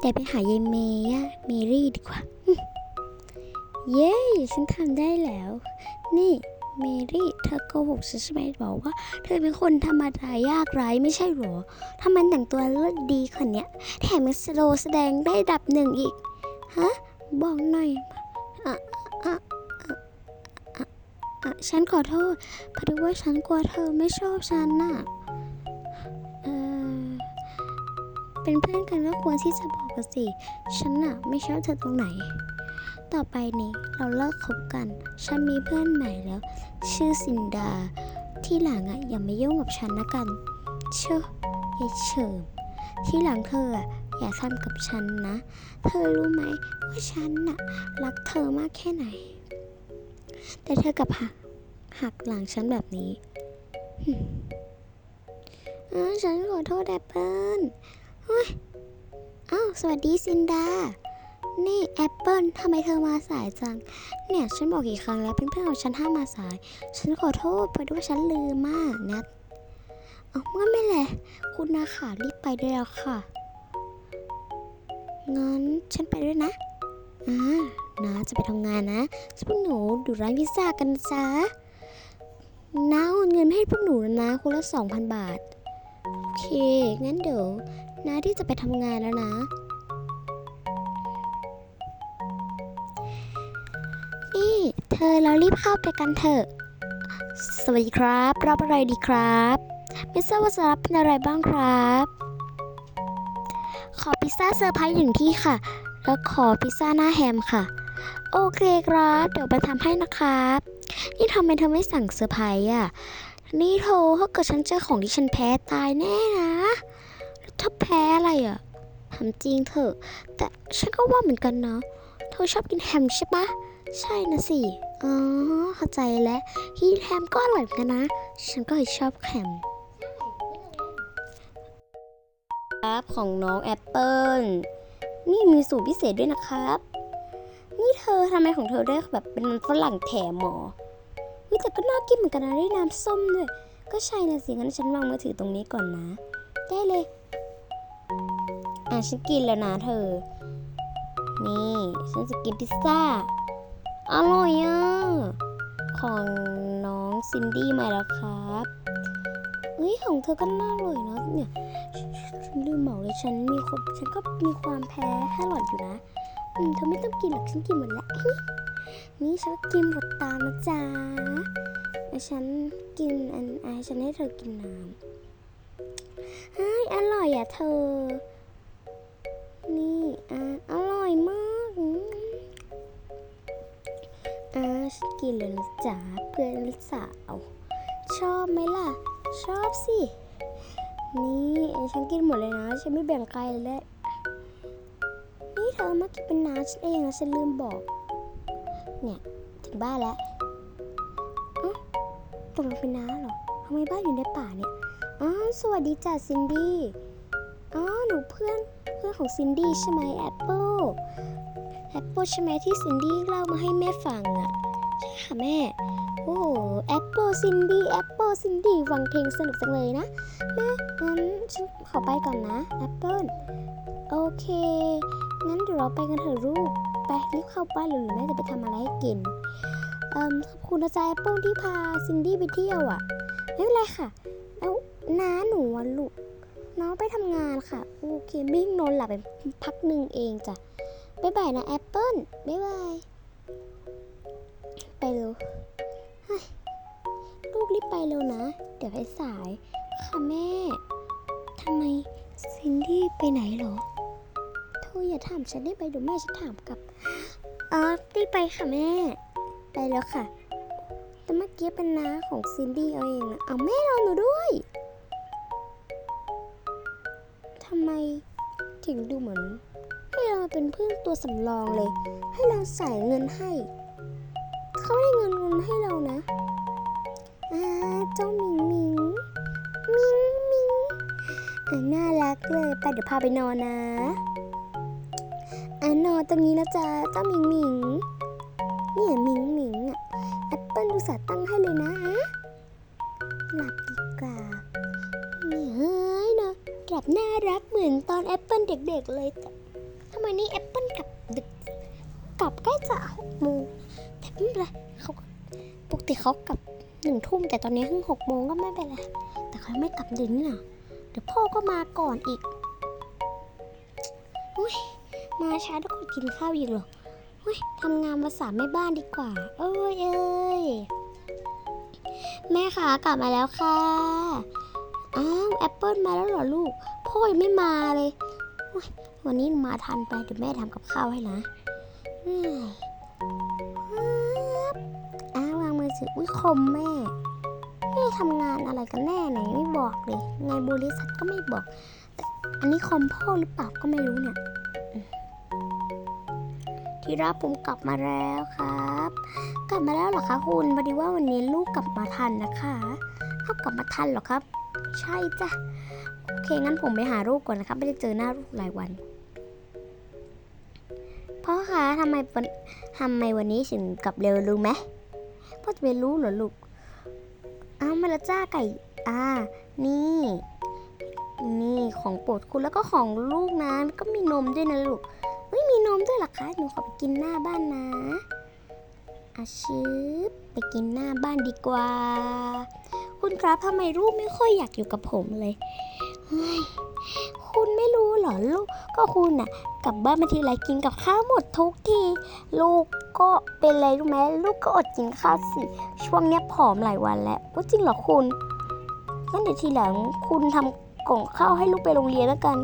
แต่ไปหายายเมย์อะเมรี่ดีกว่า เย้ฉันทำได้แล้ว นี่เมรี่เธอโกหกฉันใช่ไหมบอกว่า เธอเป็นคนธรรมดายากไร้ไม่ใช่หรอทำไมแต่งตัวเลิศดีคนเนี้ย แถมยังสโลว์แสดงได้ดับหนึ่งอีก ฮะ บอกหน่อยอะอะอะอะอะฉันขอโทษพอดีว่าฉันกลัวเธอไม่ชอบฉันน่ะ เป็นเพื่อนกันก็ควรที่จะบอกกันสิ ฉันน่ะไม่ชอบเธอตรงไหน ต่อไปนี้เราเลิกคบกัน ฉันมีเพื่อนใหม่แล้ว ชื่อซินดา ที่หลังอะอย่ามายุ่งกับฉันนะกัน เชื่อยายเฉิมที่หลังเธออะอย่าทำกับฉันนะ เธอรู้ไหมว่าฉันน่ะรักเธอมากแค่ไหน แต่เธอกลับหักหักหลังฉันแบบนี้เออฉันขอโทษแอปเปิล เฮ้ยอ้าวสวัสดีซินดา นี่แอปเปิลทำไมเธอมาสายจัง เนี่ยฉันบอกกี่ครั้งแล้วเพื่อนๆของฉันห้ามมาสาย ฉันขอโทษเพราะว่าฉันลืมมากนะเอางั้นไม่แหละ คุณนาขารีบไปได้แล้วค่ะ งั้นฉันไปด้วยนะ อ่านาจะไปทำงานนะพวกหนูดูร้านพิซซ่ากันจ้าน้าโอนเงินให้พวกหนูนะคนละสองพันบาท เค งั้นเดี๋ยวน้าที่จะไปทำงานแล้วนะ นี่ เธอเรารีบเข้าไปกันเถอะ สวัสดีครับ รับอะไรดีครับ ไม่ทราบว่าจะรับเป็นอะไรบ้างครับ ขอพิซซ่าเซอร์ไพรส์หนึ่งที่ค่ะ แล้วขอพิซซ่าหน้าแฮมค่ะ โอเคครับ เดี๋ยวไปทำให้นะครับ นี่ทำไมเธอไม่สั่งเซอร์ไพรส์อะ นี่โทถ้าเกิดฉันเจอของที่ฉันแพ้ตายแน่นะ แล้วถ้าแพ้อะไรอะถามจริงเถอะ แต่ฉันก็ว่าเหมือนกันเนาะเธอชอบกินแฮมใช่ปะใช่นะสิอ๋อเข้าใจแล้วฮีแฮมก็อร่อยเหมือนกันนะ ฉันก็ชอบแฮมครับของน้องแอปเปิลนี่มีสูตรพิเศษด้วยนะครับ นี่เธอทำไมของเธอได้แบบเป็นมันฝรั่งแถมหมอ วิแต่ก็น่ากินเหมือนกันนะได้น้ำส้มด้วย ก็ใช่นะสิงั้นฉันวางมือถือตรงนี้ก่อนนะ ได้เลย อะฉันกินแล้วนะเธอ นี่ ฉันจะกินพิซซ่า อร่อยอะ ของน้องซินดี้มาแล้วครับเฮ้ยของเธอก็น่าอร่อยเนาะเนี่ยฉันลืมบอกเลยฉันมีคนฉันก็มีความแพ้แครอทอยู่นะ อืมเธอไม่ต้องกินหรอกฉันกินหมดแล้ว นี่ฉันกินหมดตามนะจ๊ะแล้วฉันกินอันไอฉันให้เธอกินน้ำเฮ้ยอร่อยอะเธอ นี่อะอร่อยมากอืมอ่าฉันกินเลยนะจ๊ะเพื่อนสาวชอบไหมล่ะ ชอบสิ นี่ฉันกินหมดเลยนะฉันไม่แบ่งใครเลยนี่เธอมากินเป็นน้าฉันเองนะฉันลืมบอก เนี่ย ถึงบ้านแล้วอ๋อตกลงเป็นน้าเหรอทำไมบ้านอยู่ในป่าเนี่ยอ๋อสวัสดีจ้ะซินดี้อ๋อหนูเพื่อนเพื่อนของซินดี้ใช่ไหมแอปเปิลแอปเปิลใช่ไหมที่ซินดี้เล่ามาให้แม่ฟังอะใช่ค่ะแม่โอ้แอปเปิลซินดี้แอปเปิลซินดี้ฟังเพลงสนุกจังเลยนะแม่งั้นฉันขอไปก่อนนะแอปเปิลโอเคงั้นเดี๋ยวเราไปกันเถอะลูก ไปรีบเข้าบ้านเลยหรือแม่จะไปทำอะไรให้กินเอ่มขอบคุณนะจ๊ะแอปเปิลที่พาซินดี้ไปเที่ยวอะ ไม่เป็นไรค่ะ แล้วน้าหนูอะลูก น้องไปทำงานค่ะ โอเคมิ่งนอนหลับไปพักหนึ่งเองจ้ะบ๊ายบายนะแอปเปิ้ลบ๊ายบาย ไปเร็วเฮ้ยลูกรีบไปเร็วนะ เดี๋ยวไปสาย ค่ะแม่ ทำไมซินดี้ไปไหนเหรอ ธออย่าถามฉันได้ไปเดี๋ยวแม่จะถามกลับอ๋อรีบไปค่ะแม่ ไปแล้วค่ะ แต่เมื่อกี้เป็นน้าของซินดี้เอาเองนะเอาแม่รอหนูด้วยทำไมถึงดูเหมือน ให้เราเป็นเพื่อนตัวสำรองเลย ให้เราใส่เงินให้ เขาไม่ได้เงินเงินให้เรานะอ่าเจ้ามิงมิงมิงมิงน่ารักเลยไปเดี๋ยวพาไปนอนนะ อ่านอนตรงนี้นะจ๊ะเจ้าหมิงหมิงเนี่ยหมิงหมิงอะแอปเปิ้ลดูสาห์ตั้งให้เลยนะอะหลับดีกว่าเนี่ยเฮ้ยเนาะกลับน่ารักเหมือนตอนแอปเปิ้ลเด็กๆเลยจ้ะไมนี่แอปเปิลกลับดึกกลับใกล้จะหกโมงแต่ไม่เป็นไรเขาปกติเขากลับหนึ่งทุ่มแต่ตอนนี้เพิ่งหกโมงก็ไม่เป็นไรแต่เขาไม่กลับดึกนี่นะเดี๋ยวพ่อก็มาก่อนอีก มาช้าแล้วก็กินข้าวอีกเหรออุ้ยทำงานมาสามแม่บ้านดีกว่า เอ้ยเอ้ยแม่คะกลับมาแล้วค่ะ อ้าวแอปเปิลมาแล้วเหรอลูก พ่อยังไม่มาเลย วันนี้มาทันไปเดี๋ยวแม่ทำกับข้าวให้นะเฮ้ยครับอ้าววางมือถืออุ้ยคมแม่แม่ทำงานอะไรกันแน่ไหนไม่บอกเลย ไงบริษัทก็ไม่บอกแต่อันนี้คอมพ่อหรือเปล่าก็ไม่รู้เนี่ย ที่รับผมกลับมาแล้วครับ กลับมาแล้วเหรอคะคุณพอดีว่าวันนี้ลูกกลับมาทันนะคะเขากลับมาทันเหรอครับ ใช่จ้ะโอเคงั้นผมไปหาลูกก่อนนะครับ ไม่ได้เจอหน้าลูกหลายวันพ่อคะทำไมวันทำไมวันนี้ถึงกลับเร็วรู้ไหมพ่อจะไปรู้เหรอลูกอ้าวมาละจ้าไก่อ่านี่ นี่ของโปรดคุณแล้วก็ของลูกนะก็มีนมด้วยนะลูก นมด้วยหรอคะ หนูขอไปกินหน้าบ้านนะอาชืบไปกินหน้าบ้านดีกว่า คุณครับทำไมลูกไม่ค่อยอยากอยู่กับผมเลยเฮ้ยคุณไม่รู้เหรอลูก ก็คุณน่ะ กลับบ้านมาทีไรกินกับข้าวหมดทุกที ลูกก็เป็นไรรู้ไหมลูกก็อดกินข้าวสิ ช่วงเนี้ยผอมหลายวันแล้วว่าจริงเหรอคุณงั้นเดี๋ยวทีหลังคุณทำกล่องข้าวให้ลูกไปโรงเรียนแล้วกัน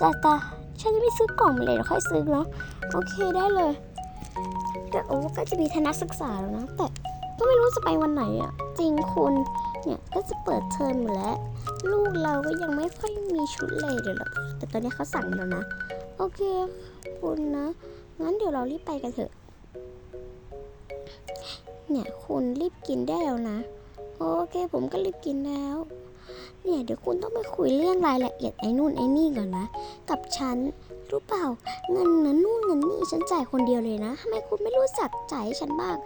จ้าตา ฉันจะไม่ซื้อกล่องมาเลยเดี๋ยวค่อยซื้อเนาะโอเคได้เลย แต่โอ้ก็จะมีทนศึกษาแล้วนะแต่ก็ไม่รู้จะไปวันไหนอะจริงคุณเนี่ยก็จะเปิดเทอมอยู่แล้ว ลูกเราก็ยังไม่ค่อยมีชุดเลยเดี๋ยวเราแต่ตอนนี้เขาสั่งแล้วนะ โอเคคุณนะงั้นเดี๋ยวเรารีบไปกันเถอะ เนี่ยคุณรีบกินได้แล้วนะ โอเคผมก็รีบกินแล้ว เนี่ยเดี๋ยวคุณต้องไปคุยเรื่องรายละเอียดไอ้นู่นไอ้นี่ก่อนนะ กับฉันรู้เปล่า เงินนั้นนู่นเงินนี่ฉันจ่ายคนเดียวเลยนะทำไมคุณไม่รู้จักจ่ายให้ฉันบ้าง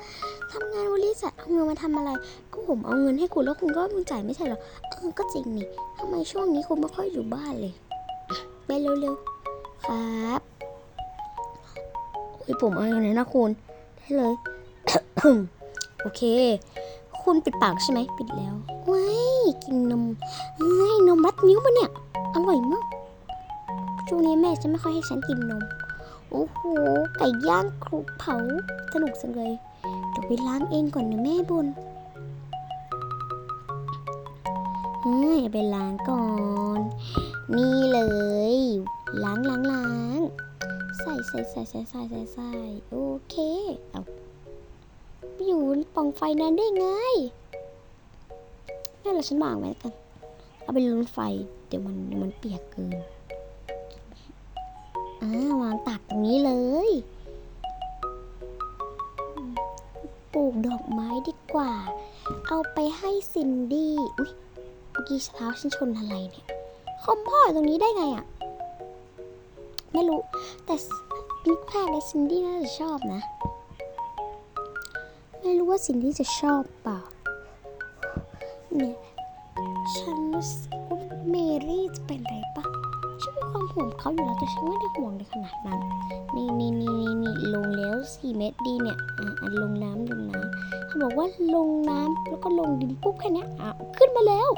ทำงานบริษัทเอาเงินมาทำอะไร ก็ผมเอาเงินให้คุณแล้วคุณก็มึงจ่ายไม่ใช่หรอเออก็จริงนี่ทำไมช่วงนี้คุณไม่ค่อยอยู่บ้านเลยไปเร็วๆครับโอ้ยผมเอาอย่างนี้นะคุณได้เลยโอเค คุณปิดปากใช่ไหมปิดแล้วไว้ กินนมเฮ้ยนมรัดนิ้วปะเนี่ย อร่อยมาก ช่วงนี้แม่จะไม่ค่อยให้ฉันกินนม โอ้โห ไก่ย่างคลุกเผา สนุกจังเลยเดี๋ยวไปล้างเองก่อนนะแม่บนเฮ้ยไปล้างก่อน นี่เลย ล้างล้างล้างใส่ใส่ใส่ใส่ใส่ใส่ใส่โอเค เอาอยู่ปล่องไฟนั้นได้ไงั่นแหละฉันวางไว้แล้วกัน เอาไปลุ้นไฟ เดี๋ยวมันเดี๋ยวมันเปียกเกินอ่าวางตักตรงนี้เลย ปลูกดอกไม้ดีกว่า เอาไปให้ซินดี้ อุ๊ยเมื่อกี้เท้าฉันชนอะไรเนี่ย คอมพ่อตรงนี้ได้ไงอะ่ะ ไม่รู้ แต่มิกแพรและซินดี้น่าจะชอบนะ ไม่รู้ว่าซินดี้จะชอบเปล่า เนี่ย ฉันรู้สึกว่าเมรี่จะเป็นไรปะฉันมีความห่วงเขาอยู่แล้วแต่ฉันไม่ได้ห่วงในขนาดนั้น นี่นี่นี่นี่นี่ลงแล้วสี่เมตรดีเนี่ย อะลงน้ำลงน้ำเขาบอกว่าลงน้ำแล้วก็ลงดินปุ๊บแค่นี้อะขึ้นมาแล้ว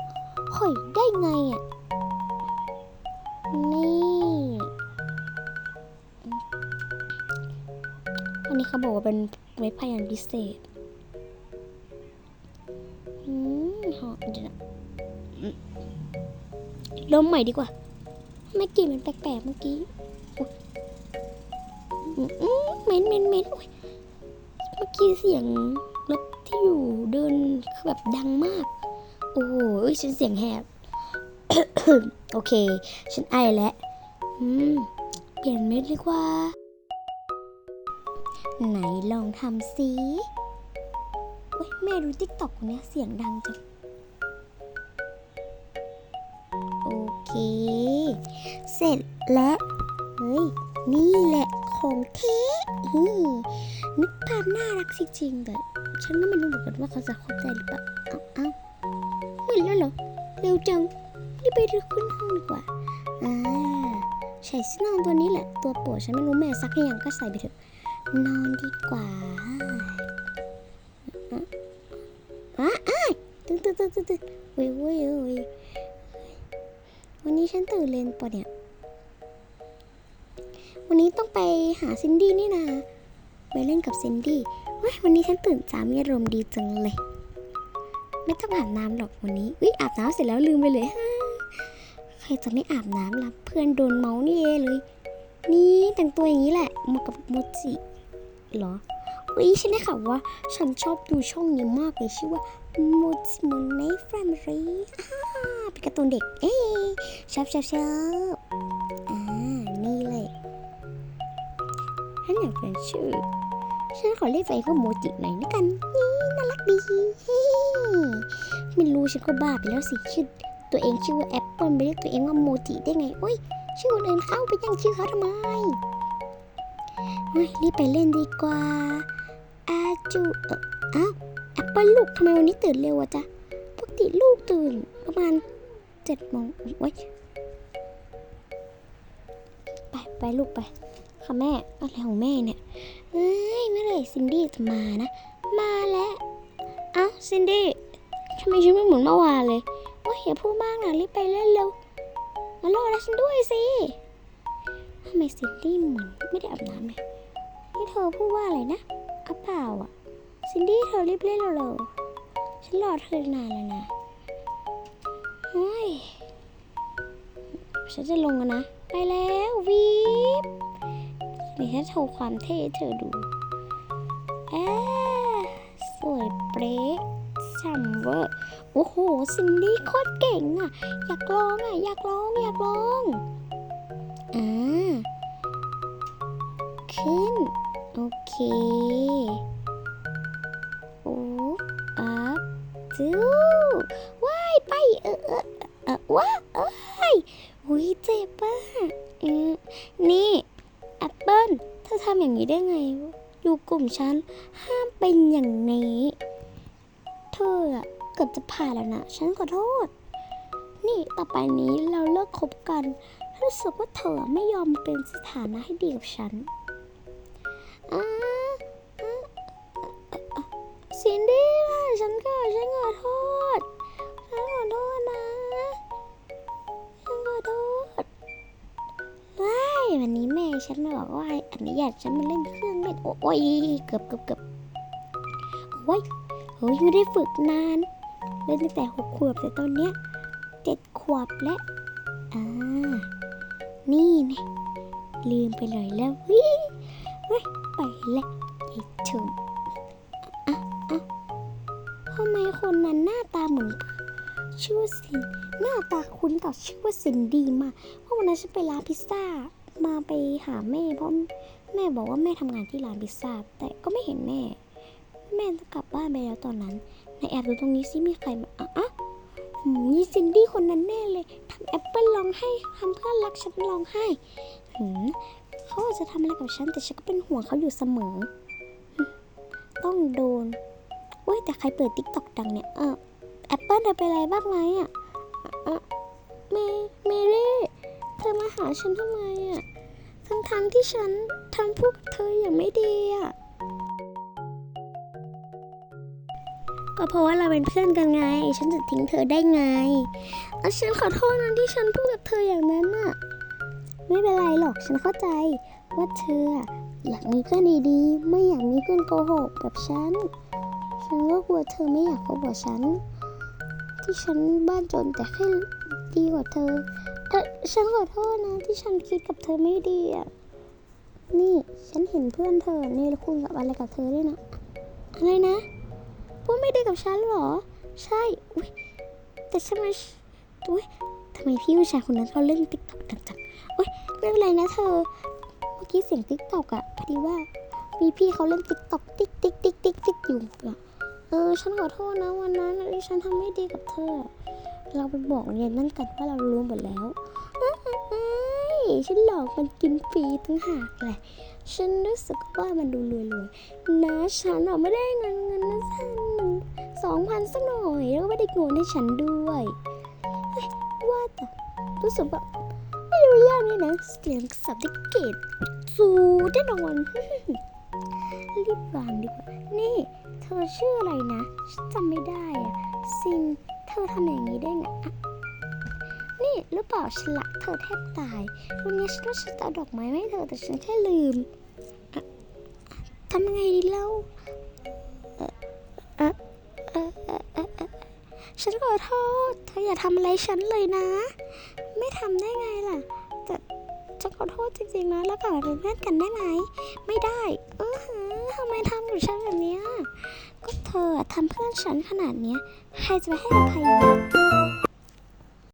เฮ้ยได้ไงอะ นี่ อันนี้เขาบอกว่าเป็นไม้พยอันพิเศษ หอมเดี๋ยวนะอืมลมใหม่ดีกว่าไม่กลิ่นมันแปลกๆเมื่อกี้เม็นเม็นเม็นอุ๊ยเมื่อกี้เสียงรถที่อยู่เดินคือแบบดังมาก โอ้โหฉันเสียงแหบ โอเค ฉันไอแล้วเปลี่ยนเม็ดดีกว่า ไหนลองทำสิเว้ยแม่ดูติ๊กต็อกคนเนี้ยเสียงดังจัง เค เสร็จแล้วเฮ้ย นี่แหละของเทอืมนึกภาพน่ารักจริงๆแต่ฉันก็ไม่รู้เหมือนกันว่าเขาจะเข้าใจหรือเปล่าเอ้าเอ้าเหมือนแล้วเหรอ เร็วจังรีบไปขึ้นห้องดีกว่า อ่า ใส่เสื้อนอนตัวนี้แหละ ตัวโปรดฉันไม่รู้แม่ซักให้ยังก็ใส่ไปเถอะ นอนดีกว่าอะอะตื่นตื่นตื่นตื่นตื่นเว้ยเว้ยเว้ย วันนี้ฉันตื่นเร็วปะเนี่ย วันนี้ต้องไปหาซินดี้นี่นาไปเล่นกับซินดี้ว้ยวันนี้ฉันตื่นสามีอารมณ์ดีจังเลย ไม่ต้องอาบน้ำหรอกวันนี้วิอาบน้ำเสร็จแล้วลืมไปเลยใครจะไม่อาบน้ำล่ะเพื่อนโดนเมาส์นี่เอเลย นี่แต่งตัวอย่างนี้แหละมากับโมจิเหรอวิฉันได้ข่าวว่า ฉันชอบดูช่องนี้มากเลยชื่อว่า มจิโมเน่แฟมิลี่อ่าเป็นการ์ตูนเด็ก เอ๊ชอบชอบชอบอ่า นี่เลยฉันอยากเปลี่ยนชื่อ ฉันขอเรียกตัวเองว่าโมจิหน่อยนะกัน นี่น่ารักดีไม่รู้ฉันก็บ้าไปแล้วสิชื่อตัวเองชื่อว่าแอปเปิลไปเรียกตัวเองว่าโมจิได้ไงโอ้ยชื่อคนอื่นเข้าไปยังชื่อเขาทำไมเฮ้ยรีบไปเล่นดีกว่า อาจูเอ่ออ้าว แอปเปิลลูกทำไมวันนี้ตื่นเร็วอะจ๊ะปกติลูกตื่นประมาณเจ็ดโมงโอ้ยไปไปลูกไป ค่ะแม่อะไรของแม่เนี่ยเอ้ยเมื่อไหร่ซินดี้จะมานะ มาแล้วเอ้าซินดี้ทำไมฉันไม่เหมือนเมื่อวานเลยโอ้ยอย่าพูดมากนะรีบไปเล่นเร็วมารอแล้วฉันด้วยสิทำไมซินดี้เหมือนไม่ได้อาบน้ำเลยนี่เธอพูดว่าอะไรนะอัเปล่าอะ ซินดี้เธอรีบเล่นเร็วๆฉันรอเธอนานแล้วนะเฮ้ยฉันจะลงแล้วนะ ไปแล้ววีบเดี๋ยวฉันโชว์ความเท่เธอดูแอาสวยเป๊ะช่ำเวอร์โอ้โหซินดี้โคตรเก่งอะ อยากลองอะ อยากลอง อยากลองอ่าขึ้น โอเค จูว้ายไปเออเออเออว้าเอ้ยหุยเจ็บป่ะนี่แอปเปิ้ลเธอทำอย่างนี้ได้ไง อยู่กลุ่มฉันห้ามเป็นอย่างนี้ เธออะเกือบจะผ่านแล้วนะฉันขอโทษ นี่ต่อไปนี้เราเลิกคบกันรู้สึกว่าเธอไม่ยอมเป็นสถานะให้ดีกับฉัน วันนี้แม่ฉันบอกว่าอนุญาตฉันมาเล่นเครื่องเล่นโอ้ยเกือบเกือบเกือบโอ้ยเฮ้ยไม่ได้ฝึกนาน เล่นตั้งแต่หกขวบแต่ตอนเนี้ยเจ็ดขวบแล้วอ่านี่เนี่ยลืมไปเลยแล้ววิเฮ้ยไปแล้วยายชมอะอะทำไมคนนั้นหน้าตาเหมือนชื่อว่าซินหน้าตาคุ้นกับชื่อว่าซินดีมากเพราะวันนั้นฉันไปร้านพิซซ่า มาไปหาแม่เพราะแม่บอกว่าแม่ทำงานที่ร้านพิซซ่าแต่ก็ไม่เห็นแม่ แม่กลับบ้านไปแล้วตอนนั้นในแอบดูตรงนี้ซิมีใครมาอะอะมนี่ซินดี้คนนั้นแน่เลยทำแอปเปิลร้องไห้ทำเพื่อนรักฉันร้องไห้หืมเขาอาจจะทำอะไรกับฉันแต่ฉันก็เป็นห่วงเขาอยู่เสมอ ต้องโดนโอ้ยแต่ใครเปิดติ๊กต็อกดังเนี่ยเออแอปเปิลเธอเป็นอะไรบ้างไหมอะอะอะเมเมเร่ เธอมาหาฉันทำไมอะทั้งทั้งๆที่ฉันทำพวกเธออย่างไม่ดีอะ ก็เพราะว่าเราเป็นเพื่อนกันไง ฉันจะทิ้งเธอได้ไงเออฉันขอโทษนะที่ฉันพูดกับเธออย่างนั้นน่ะ ไม่เป็นไรหรอก ฉันเข้าใจว่าเธออะอยากมีเพื่อนดีๆ ไม่อยากมีเพื่อนโกหกแบบฉัน ฉันก็กลัวเธอไม่อยากคบกับฉัน ที่ฉันบ้านจนแต่แค่ดีกว่าเธอ เออฉันขอโทษนะที่ฉันคิดกับเธอไม่ดีอะ นี่ฉันเห็นเพื่อนเธอนี่คุยกับอะไรกับเธอด้วยนะ อะไรนะ พูดไม่ดีกับฉันหรอ ใช่ อุ้ยแต่ทำไมอุ้ยทำไมพี่ผู้ชายคนนั้นเขาเล่นติ๊กต็อกดังจังอุ้ยไม่เป็นไรนะเธอ เมื่อกี้เสียงติ๊กต็อกอะพอดีว่ามีพี่เขาเล่นติ๊กต็อกติ๊กติ๊กติ๊กติ๊กติ๊กอยู่อะเออ ฉันขอโทษนะวันนั้นที่ฉันทำไม่ดีกับเธอ เราไปบอกเรียนนั่นกันว่าเรารู้หมดแล้วฉันหลอกมันกินฟรีตั้งหากแหละ ฉันรู้สึกว่ามันดูรวยๆนะฉันอะไม่ได้เงินเงินนะสันสองพันสักหน่อยแล้วก็ไม่ได้เงินให้ฉันด้วยว่าแต่รู้สึกว่าไม่รู้รู้เรื่องนี่นะเสียงสับที่เกตสูแน่นอนรีบวางดีกว่า นี่ เธอชื่ออะไรนะ ฉันจำไม่ได้อะ ซิน เธอทำอย่างนี้ได้ไงนี่หรือเปล่าฉันละเธอแทบตาย วันนี้ฉันว่าฉันจะเอาดอกไม้มาให้เธอแต่ฉันแค่ลืมทำไงดีเล่าอ่อเอ่อเอ่อเอ่อเอ่อเอ่อฉันขอโทษ เธออย่าทำอะไรฉันเลยนะ ไม่ทำได้ไงล่ะ แต่ฉันขอโทษจริงๆนะ แล้วกลับมาเป็นเพื่อนกันได้ไหม ไม่ได้ เออทำไมทำกับฉันแบบนี้ เธอทำเพื่อนฉันขนาดเนี้ย ใครจะไปให้อภัย